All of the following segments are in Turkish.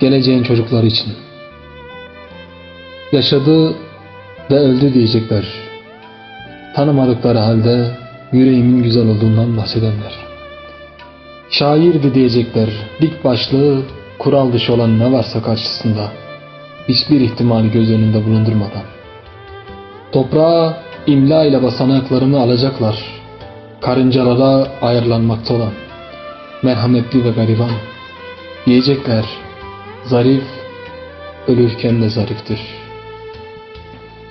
geleceğin çocukları için. Yaşadı ve öldü diyecekler. Tanımadıkları halde yüreğimin güzel olduğundan bahsedenler. Şairdi diyecekler, dik başlı, kural dışı olan ne varsa karşısında. Hiçbir ihtimali göz önünde bulundurmadan. Toprağa imla ile basan ayaklarımı alacaklar. Karıncalara ayarlanmakta olan. Merhametli ve gariban. Diyecekler, zarif, ölürken de zariftir.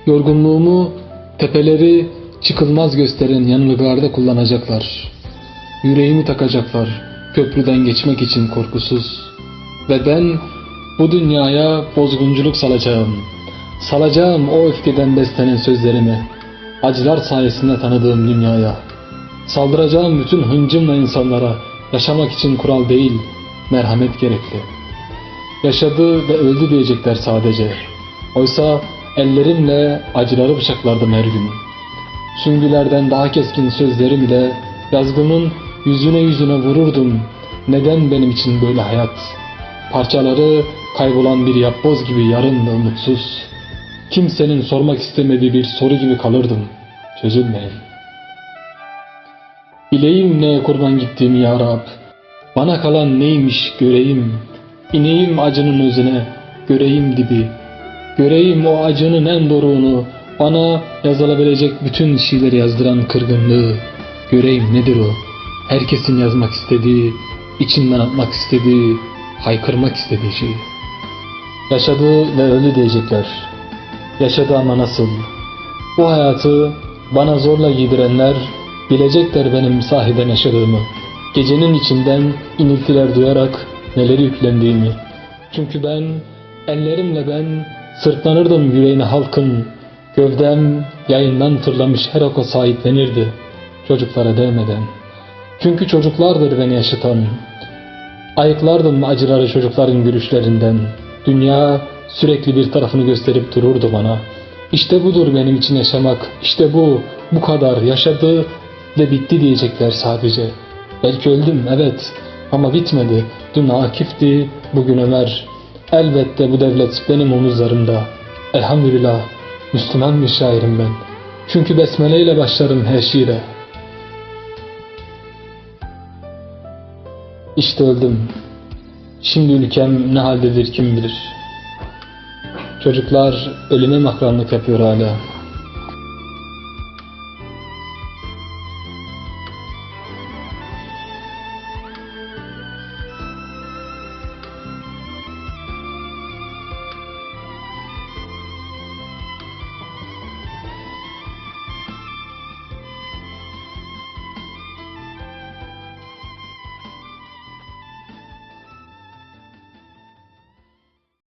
Yorgunluğumu tepeleri çıkılmaz gösteren yanılıklarda kullanacaklar. Yüreğimi takacaklar köprüden geçmek için korkusuz. Ve ben bu dünyaya bozgunculuk salacağım. Salacağım o öfkeden beslenen sözlerimi. Acılar sayesinde tanıdığım dünyaya. Saldıracağım bütün hıncımla insanlara. Yaşamak için kural değil, merhamet gerekli. Yaşadı ve öldü diyecekler sadece. Oysa ellerimle acıları bıçaklardım her gün. Süngülerden daha keskin sözlerim ile yazgımın yüzüne yüzüne vururdum. Neden benim için böyle hayat? Parçaları kaybolan bir yapboz gibi yarın ve umutsuz. Kimsenin sormak istemediği bir soru gibi kalırdım. Çözülmeyen. Bileyim neye kurban gittiğimi ya Rab. Bana kalan neymiş göreyim. İneyim acının özüne, göreyim dibi. Göreyim o acının en doruğunu, bana yazılabilecek bütün şeyleri yazdıran kırgınlığı. Göreyim nedir o? Herkesin yazmak istediği, içinden atmak istediği, haykırmak istediği şey. Yaşadı ve öldü diyecekler. Yaşadı ama nasıl? Bu hayatı bana zorla giydirenler bilecekler benim sahiden yaşadığımı. Gecenin içinden iniltiler duyarak neleri yüklendiğimi. Çünkü ben ellerimle ben sırtlanırdım yüreğine halkın. Gövdem yayından fırlamış her oka sahiplenirdi çocuklara değmeden. Çünkü çocuklardır beni yaşatan. Ayıklardım acıları çocukların gülüşlerinden. Dünya sürekli bir tarafını gösterip dururdu bana. İşte budur benim için yaşamak. İşte bu, bu kadar yaşadı ve bitti diyecekler sadece. Belki öldüm evet ama bitmedi. Dün Akif'ti, bugün Ömer. Elbette bu devlet benim omuzlarımda. Elhamdülillah Müslüman bir şairim ben. Çünkü besmele ile başlarım her şiire. İşte öldüm. Şimdi ülkem ne haldedir kim bilir. Çocuklar ölüme makranlık yapıyor hala.